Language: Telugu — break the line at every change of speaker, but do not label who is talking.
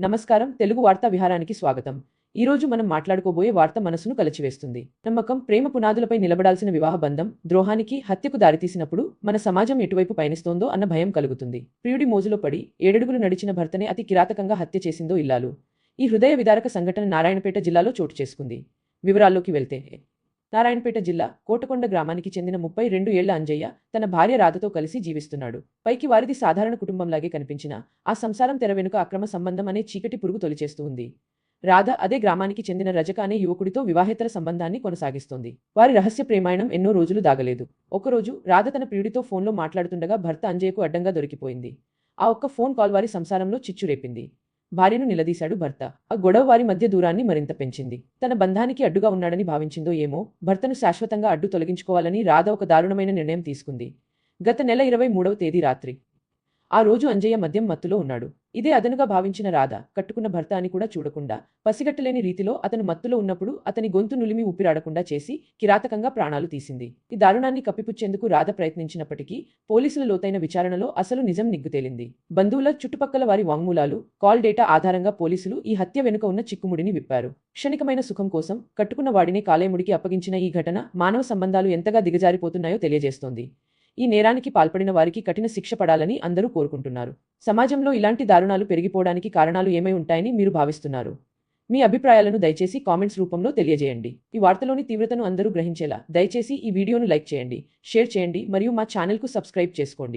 నమస్కారం. తెలుగు వార్తా విహారానికి స్వాగతం. ఈ రోజు మనం మాట్లాడుకోబోయే వార్త మనసును కలిచివేస్తుంది. నమ్మకం ప్రేమ పునాదులపై నిలబడాల్సిన వివాహ బంధం ద్రోహానికి హత్యకు దారితీసినప్పుడు మన సమాజం ఎటువైపు పయనిస్తోందో అన్న భయం కలుగుతుంది. ప్రియుడి మోజులో పడి ఏడడుగులు నడిచిన భర్తనే అతి కిరాతకంగా హత్య చేసిందో ఇల్లాలు. ఈ హృదయ విదారక సంఘటన నారాయణపేట జిల్లాలో చోటు చేసుకుంది. వివరాల్లోకి వెళ్తే నారాయణపేట జిల్లా కోటకొండ గ్రామానికి చెందిన ముప్పై రెండు ఏళ్ళ అంజయ్య తన భార్య రాధతో కలిసి జీవిస్తున్నాడు. పైకి వారిది సాధారణ కుటుంబంలాగే కనిపించిన ఆ సంసారం తెర వెనుక అక్రమ సంబంధం అనే చీకటి పురుగు తొలిచేస్తూ ఉంది. రాధ అదే గ్రామానికి చెందిన రజక అనే యువకుడితో వివాహేతర సంబంధాన్ని కొనసాగిస్తోంది. వారి రహస్య ప్రేమాయణం ఎన్నో రోజులు దాగలేదు. ఒకరోజు రాధ తన ప్రియుడితో ఫోన్లో మాట్లాడుతుండగా భర్త అంజయ్యకు అడ్డంగా దొరికిపోయింది. ఆ ఒక్క ఫోన్ కాల్ వారి సంసారంలో చిచ్చు రేపింది. భార్యను నిలదీశాడు భర్త. ఆ గొడవ వారి మధ్య దూరాన్ని మరింత పెంచింది. తన బంధానికి అడ్డుగా ఉన్నాడని భావించిందో ఏమో భర్తను శాశ్వతంగా అడ్డు తొలగించుకోవాలని రాధ ఒక దారుణమైన నిర్ణయం తీసుకుంది. గత నెల ఇరవై మూడవ తేదీ రాత్రి. ఆ రోజు అంజయ్య మద్యం మత్తులో ఉన్నాడు. ఇదే అదనుగా భావించిన రాధ కట్టుకున్న భర్త అని కూడా చూడకుండా పసిగట్టలేని రీతిలో అతను మత్తులో ఉన్నప్పుడు అతని గొంతు నులిమి ఊపిరాడకుండా చేసి కిరాతకంగా ప్రాణాలు తీసింది. ఈ దారుణాన్ని కప్పిపుచ్చేందుకు రాధ ప్రయత్నించినప్పటికీ పోలీసుల లోతైన విచారణలో అసలు నిజం నిగ్గుతేలింది బంధువుల చుట్టుపక్కల వారి వాంగ్మూలాలు కాల్ డేటా ఆధారంగా పోలీసులు ఈ హత్య వెనుక ఉన్న చిక్కుముడిని విప్పారు. క్షణికమైన సుఖం కోసం కట్టుకున్న వాడిని కాలేముడికి అప్పగించిన ఈ ఘటన మానవ సంబంధాలు ఎంతగా దిగజారిపోతున్నాయో తెలియజేస్తోంది. ఈ నేరానికి పాల్పడిన వారికి కఠిన శిక్ష పడాలని అందరూ కోరుకుంటున్నారు. సమాజంలో ఇలాంటి దారుణాలు పెరిగిపోవడానికి కారణాలు ఏమై ఉంటాయని మీరు భావిస్తున్నారు. మీ అభిప్రాయాలను దయచేసి కామెంట్స్ రూపంలో తెలియజేయండి. ఈ వార్తలోని తీవ్రతను అందరూ గ్రహించేలా దయచేసి ఈ వీడియోను లైక్ చేయండి షేర్ చేయండి మరియు మా ఛానల్కు సబ్స్క్రైబ్ చేసుకోండి.